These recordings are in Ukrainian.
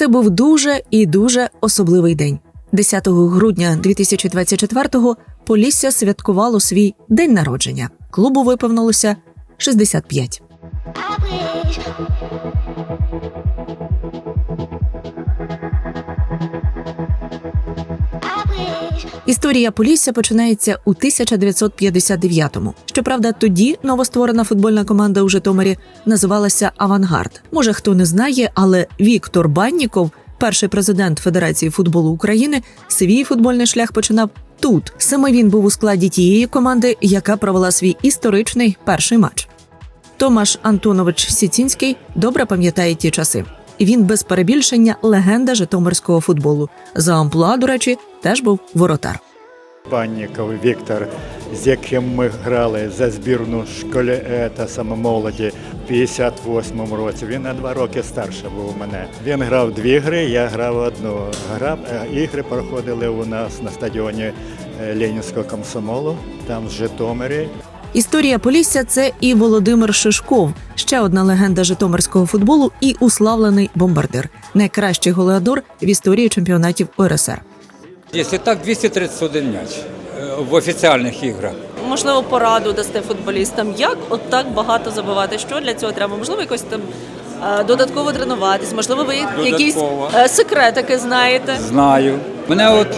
Це був дуже і дуже особливий день. 10 грудня 2024-го Полісся святкувало свій день народження. Клубу виповнилося 65. Історія Полісся починається у 1959-му. Щоправда, тоді новостворена футбольна команда у Житомирі називалася Авангард. Може, хто не знає, але Віктор Банніков, перший президент Федерації футболу України, свій футбольний шлях починав тут. Саме він був у складі тієї команди, яка провела свій історичний перший матч. Томаш Антонович Сіцінський добре пам'ятає ті часи. Він без перебільшення легенда житомирського футболу. За амплуа, до речі, теж був воротар. Банніков Віктор, з яким ми грали за збірну школі е, та саме молоді в 58-му році. Він на два роки старше був мене. Він грав дві гри, я грав одну. Грав, е, ігри проходили у нас на стадіоні е, Ленінського комсомолу, там в Житомирі. Історія Полісся це і Володимир Шишков, ще одна легенда житомирського футболу і уславлений бомбардир, найкращий голеадор в історії чемпіонатів УРСР. Якщо так, 231 м'яч е, в офіціальних іграх. можливо, пораду дасте футболістам, як от так багато забивати? Що для цього треба? Можливо, якось там е, додатково тренуватись, можливо, ви якісь Додатково. е, секретики знаєте. Знаю. Мене от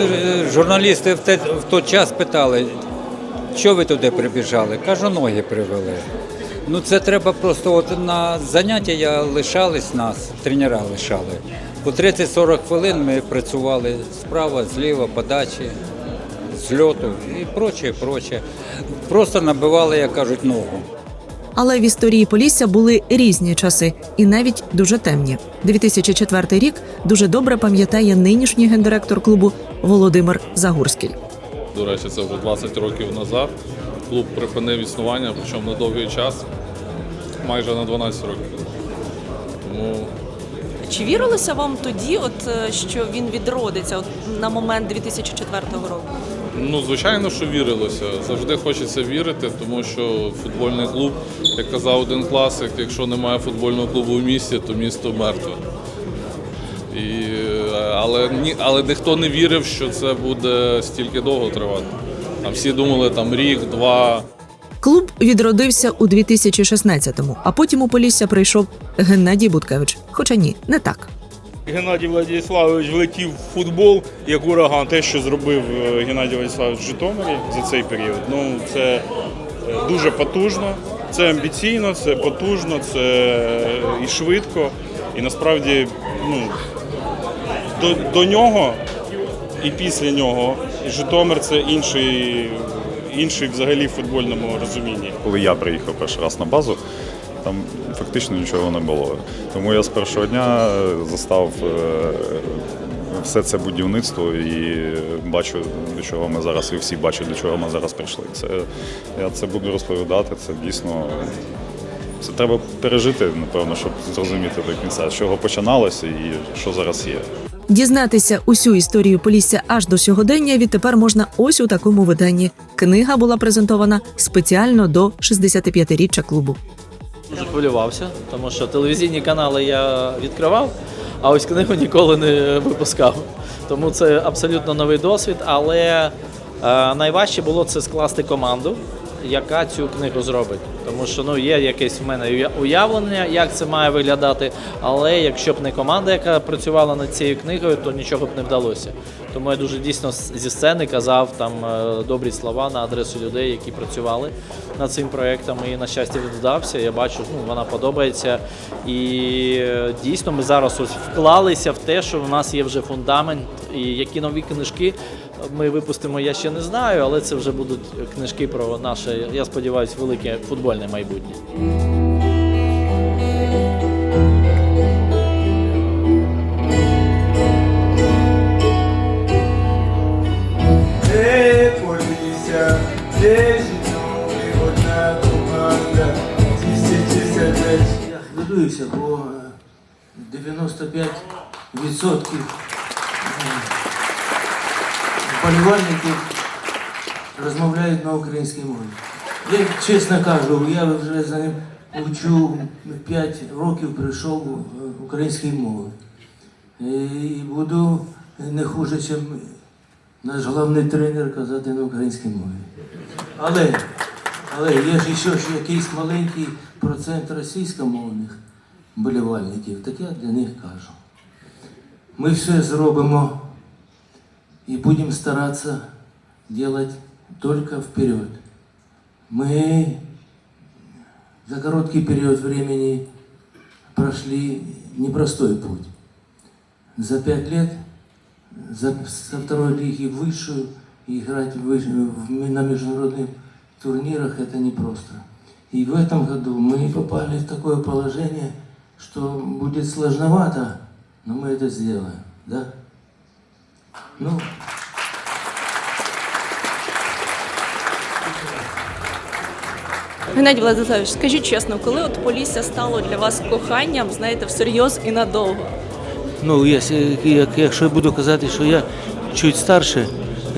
журналісти в той час питали, що ви туди прибіжали? Кажу, ноги привели. Ну це треба просто от на заняття я лишались нас, тренера лишали. По 30-40 хвилин ми працювали справа, зліва, подачі, зльоту і проче, проче. Просто набивали, як кажуть, ногу. Але в історії Полісся були різні часи, і навіть дуже темні. 2004 рік дуже добре пам'ятає нинішній гендиректор клубу Володимир Загурський. До речі, це вже 20 років назад. Клуб припинив існування, причому на довгий час, майже на 12 років. Тому Чи вірилося вам тоді, от е, що він відродиться от, на момент 2004 року? ну, звичайно, що вірилося. Завжди хочеться вірити, тому що футбольний клуб, як казав один класик, якщо немає футбольного клубу в місті, то місто мертве. І, але, ні, але ніхто не вірив, що це буде стільки довго тривати. Там всі думали там рік, два. Клуб відродився у 2016-му, а потім у Полісся прийшов Геннадій Буткевич. Хоча ні, не так. Геннадій Владиславович влетів в футбол як ураган. Те, що зробив е, Геннадій Владиславович в Житомирі за цей період. Ну це е, дуже потужно, це амбіційно, це потужно, це е, і швидко. І насправді ну, до, до нього і після нього Житомир це інший, інший взагалі в футбольному розумінні. Коли я приїхав перший раз на базу, там фактично нічого не було. Тому я з першого дня застав е, все це будівництво і бачу, до чого ми зараз, і всі бачать, до чого ми зараз прийшли. Це, я це буду розповідати, це дійсно. Це треба пережити, напевно, щоб зрозуміти до кінця, з чого починалося і що зараз є. Дізнатися усю історію Полісся аж до сьогодення відтепер можна ось у такому виданні. Книга була презентована спеціально до 65-річчя клубу. Дуже хвилювався, тому що телевізійні канали я відкривав, а ось книгу ніколи не випускав. Тому це абсолютно новий досвід. Але е, найважче було це скласти команду, яка цю книгу зробить. Тому що ну, є якесь в мене уявлення, як це має виглядати. Але якщо б не команда, яка працювала над цією книгою, то нічого б не вдалося. Тому я дуже дійсно зі сцени казав там е, добрі слова на адресу людей, які працювали над цим проєктом. І на щастя він вдався. Я бачу, ну вона подобається. І е, дійсно ми зараз ось вклалися в те, що в нас є вже фундамент, і які нові книжки ми випустимо, я ще не знаю, але це вже будуть книжки про наше, я сподіваюся, велике футбольне майбутнє. Де поліся, де жінки, одна команда, тисячі сердець. Я хвилююся, бо е, 95% вболівальників розмовляють на українській мові. Я чесно кажу, я вже за ним учу 5 років прийшов е, української мови. і буду не хуже, ніж наш головний тренер казати на українській мові. Але, але є ж ще ж якийсь маленький процент російськомовних болівальників, так я для них кажу. Ми все зробимо і будемо старатися робити тільки вперед. Мы за короткий период времени прошли непростой путь. За пять лет за, со второй лиги в высшую и играть в, в- на международных турнирах это непросто. И в этом году мы попали в такое положение, что будет сложновато, но мы это сделаем. Да? Ну, Геннадій Владиславович, скажіть чесно, коли от Полісся стало для вас коханням, знаєте, всерйоз і надовго? Ну, якщо, якщо я буду казати, що я чуть старше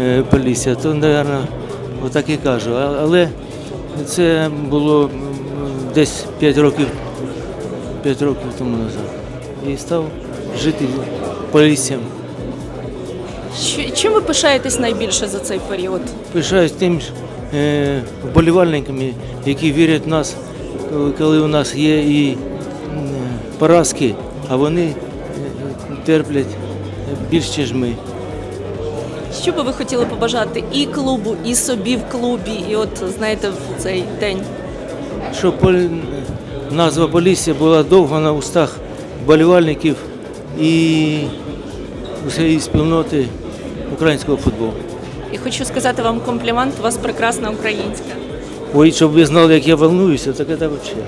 е, Полісся, то, мабуть, отак і кажу. Але це було десь 5 років, 5 років тому назад. І став жити Поліссям. Чим ви пишаєтесь найбільше за цей період? Пишаюсь тим е, вболівальниками, які вірять в нас, коли- у нас є і поразки, а вони е, терплять більше, ніж ми. Що би ви хотіли побажати і клубу, і собі в клубі, і от знаєте, в цей день? щоб назва Полісся була довго на устах болівальників і усієї спільноти українського футболу. І хочу сказати вам комплімент, у вас прекрасна українська. Ой, щоб ви знали, як я волнуюся, так це взагалі.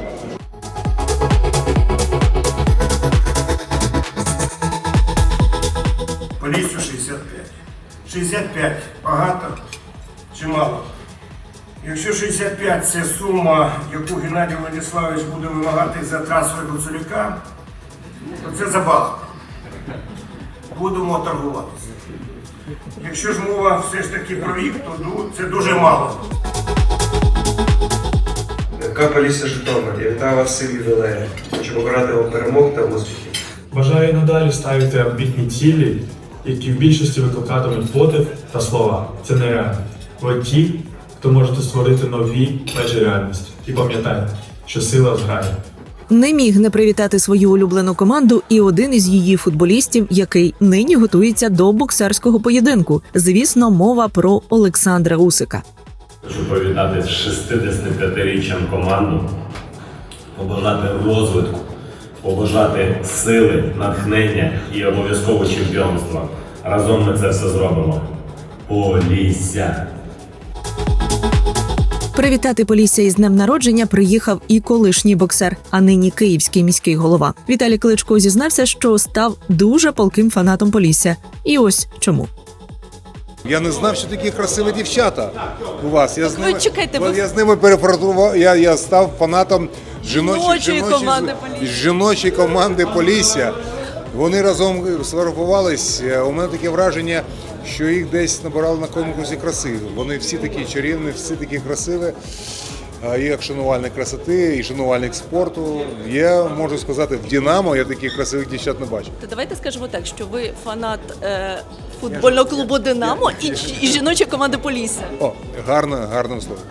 Поліцію 65. 65 багато чи мало? Якщо 65 це сума, яку Геннадій Владиславович буде вимагати за трасою Гуцуляка, то це забагато. Будемо торгуватися. Якщо ж мова все ж таки про вік, то це дуже мало. КП Полісся Житомир, я вітаю вас в ювілеї. Хочу побажати вам перемог та успіхів. Бажаю і надалі ставити амбітні цілі, які в більшості викликатимуть подив та слова. Це нереально. Ви ті, хто можете створити нові межі реальності. І пам'ятайте, що сила в зграї. Не міг не привітати свою улюблену команду і один із її футболістів, який нині готується до боксерського поєдинку. Звісно, мова про Олександра Усика. Хочу привітати з 65-річчям команду, побажати розвитку, побажати сили, натхнення і обов'язково чемпіонства. Разом ми це все зробимо. Полісся! Привітати Полісся із днем народження приїхав і колишній боксер, а нині київський міський голова. Віталій Кличко зізнався, що став дуже палким фанатом Полісся. І ось чому. Я не знав, що такі красиві дівчата у вас. Я з ви ними, чекайте, Бо ви- я з ними перефразував. Я, я став фанатом жіночої, Жіночої команди «Полісся». жіночої команди Полісся. Вони разом сфотографувались. Е, У мене таке враження, що їх десь набирали на конкурсі краси. Вони всі такі чарівні, всі такі красиві. Як шанувальник красоти, і шанувальник спорту. Я можу сказати, в Дінамо я таких красивих дівчат не бачив. То давайте скажемо так, що ви фанат е, футбольного клубу Динамо і, і жіночої команди Полісся. О, гарно, гарним словом.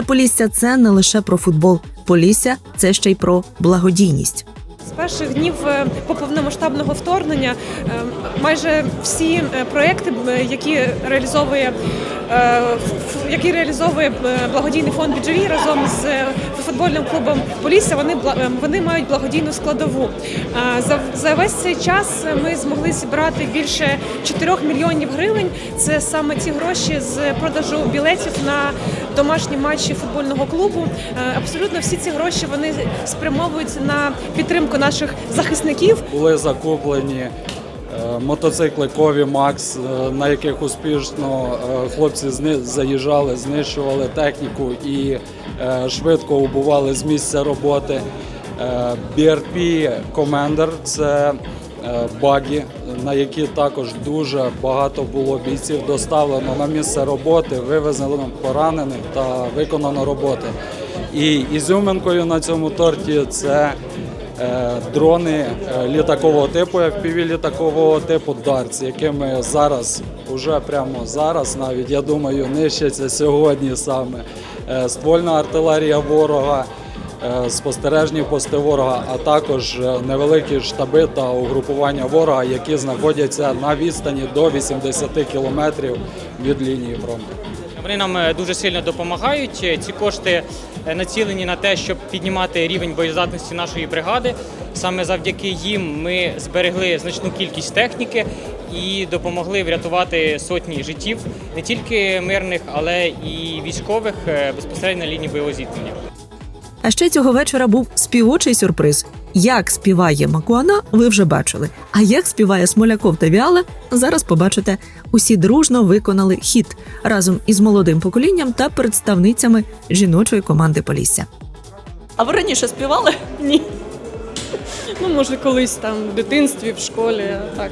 Але Полісся це не лише про футбол. Полісся це ще й про благодійність. З перших днів е, повномасштабного вторгнення е, майже всі е, проекти, які реалізовує е, які реалізовує е, благодійний фонд «Біджеві» разом з е, футбольним клубом Полісся, вони вони мають благодійну складову. За за весь цей час ми змогли зібрати більше 4 мільйонів гривень. Це саме ті гроші з продажу білетів на домашні матчі футбольного клубу. Абсолютно всі ці гроші вони спрямовують на підтримку наших захисників. Були закуплені мотоцикли Кові Макс, е, на яких успішно е, хлопці заїжджали, знищували техніку і е, швидко убували з місця роботи. BRP Commander – це багі на які також дуже багато було бійців доставлено на місце роботи, вивезено поранених та виконано роботи. І ізюминкою на цьому торті це дрони е, літакового типу, FPV літакового типу DARTS, якими зараз, уже прямо зараз, навіть я думаю, нищаться сьогодні саме е, ствольна артилерія ворога, е, спостережні пости ворога, а також е, невеликі штаби та угрупування ворога, які знаходяться на відстані до 80 кілометрів від лінії фронту. Вони нам е, дуже сильно допомагають. Е, Ці кошти е, націлені на те, щоб піднімати рівень боєздатності нашої бригади. Саме завдяки їм ми зберегли значну кількість техніки і допомогли врятувати сотні життів не тільки мирних, але і військових безпосередньо на лінії бойового зіткнення. А ще цього вечора був співочий сюрприз. Як співає Макуана, ви вже бачили. А як співає Смоляков та Віала, зараз побачите. Усі дружно виконали хіт разом із молодим поколінням та представницями жіночої команди Полісся. А ви раніше співали? Ні. Ну, може, колись там в дитинстві, в школі, так.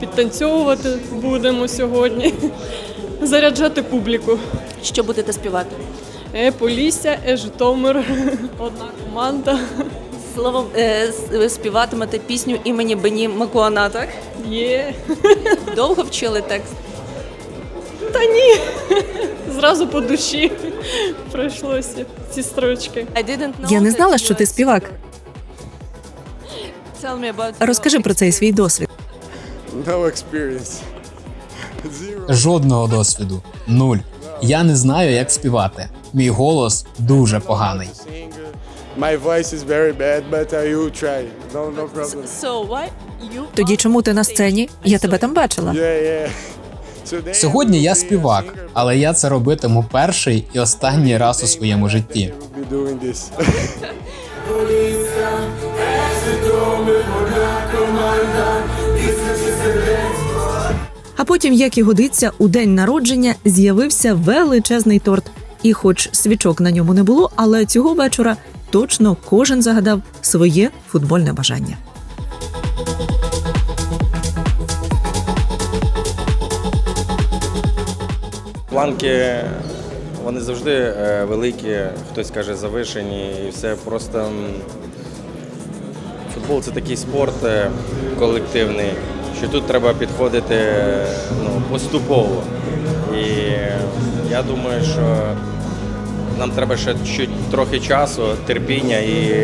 Підтанцьовувати будемо сьогодні. Заряджати публіку. Що будете співати? Е, Полісся, е, Житомир, одна команда. Словом, е, співатимете пісню імені Бені Макуана, так? Є. Довго вчили текст? Та ні. Зразу по душі пройшлося ці строчки. I didn't know Я не знала, що ти співак. Tell me about Розкажи про цей свій досвід. No experience. Жодного досвіду. Нуль. Я не знаю, як співати. Мій голос дуже поганий. My voice is very bad, but I will try. No, no problem. So why you Тоді чому ти на сцені? Я тебе там бачила. Yeah, yeah. Today Сьогодні я співак, але я це робитиму перший і останній раз у своєму житті. I'll be doing this. А потім, як і годиться, у день народження з'явився величезний торт. І, хоч свічок на ньому не було, але цього вечора точно кожен загадав своє футбольне бажання. Планки вони завжди е, великі, хтось каже завишені, і все просто футбол це такий спорт е, колективний, що тут треба підходити е, ну, поступово. І я думаю, що нам треба ще трохи часу, терпіння і,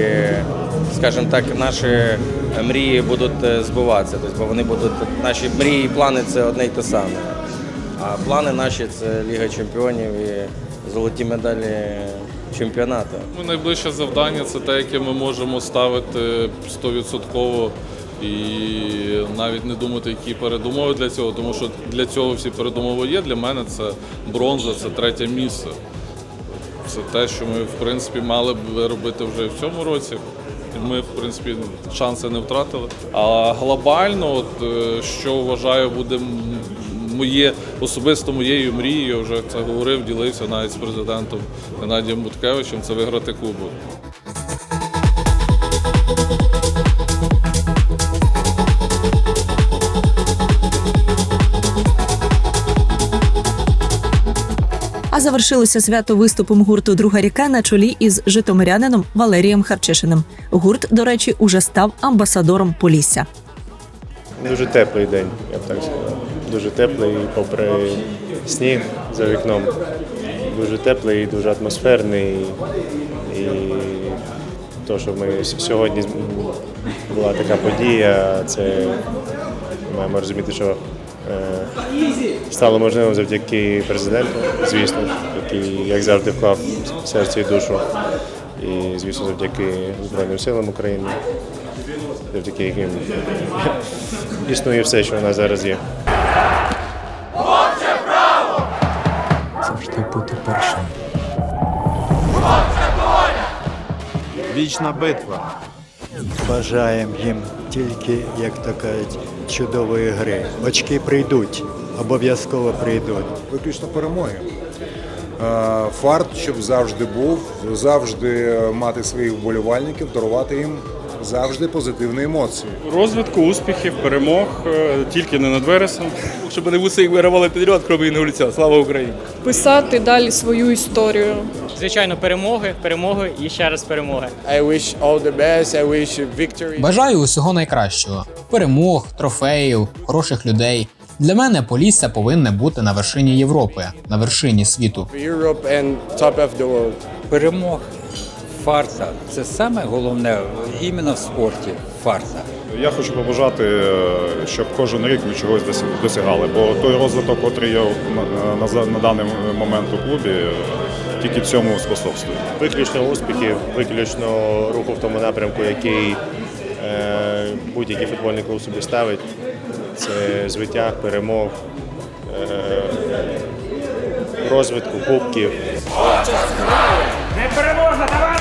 скажімо так, наші мрії будуть е, збуватися. Тобто, вони будуть наші мрії і плани це одне й те саме. А плани наші це Ліга Чемпіонів і золоті медалі чемпіонату. Ну, Найближче завдання це те, яке ми можемо ставити 100% і навіть не думати, які передумови для цього, тому що для цього всі передумови є. Для мене це бронза, це третє місце. Це те, що ми в принципі мали б робити вже в цьому році. Ми, в принципі, шанси не втратили. А глобально, от, е, що вважаю, буде моє особисто моєю мрією, вже це говорив, ділився навіть з президентом Геннадієм Буткевичем, це виграти кубок. Завершилося свято виступом гурту Друга ріка на чолі із житомирянином Валерієм Харчишиним. Гурт, до речі, уже став амбасадором Полісся. Дуже теплий день, я б так сказав. Дуже теплий, попри сніг за вікном. Дуже теплий, дуже атмосферний. І то, що ми сьогодні була така подія, це маємо розуміти, що стало можливим завдяки президенту, звісно, який, як завжди, вклав серце і душу. І, звісно, завдяки Збройним силам України, завдяки яким існує все, що у нас зараз є. Завжди бути першим. Вічна битва. Бажаємо їм тільки, як то кажуть, чудової гри. Очки прийдуть, обов'язково прийдуть. Виключно перемоги. Е, Фарт, щоб завжди був, завжди мати своїх вболівальників, дарувати їм завжди позитивні емоції. Розвитку, успіхів, перемог е, тільки не над вересом. Щоб не вуси виривали підряд, крім і лиця. Слава Україні! Писати далі свою історію. Звичайно, перемоги, перемоги і ще раз перемоги. I wish all the best, I wish victory. Бажаю усього найкращого: перемог, трофеїв, хороших людей. Для мене Полісся повинне бути на вершині Європи, на вершині світу. Перемог, фарса це саме головне іменно в спорті. Фарса. Я хочу побажати, е, щоб кожен рік ми чогось досягали, бо той розвиток, який є на, на, даний момент у клубі, е, тільки цьому способствує. Виключно успіхів, виключно руху в тому напрямку, який е, будь-який футбольний клуб собі ставить. Це звиття, перемог, е, розвитку, кубків. Не переможна, давай!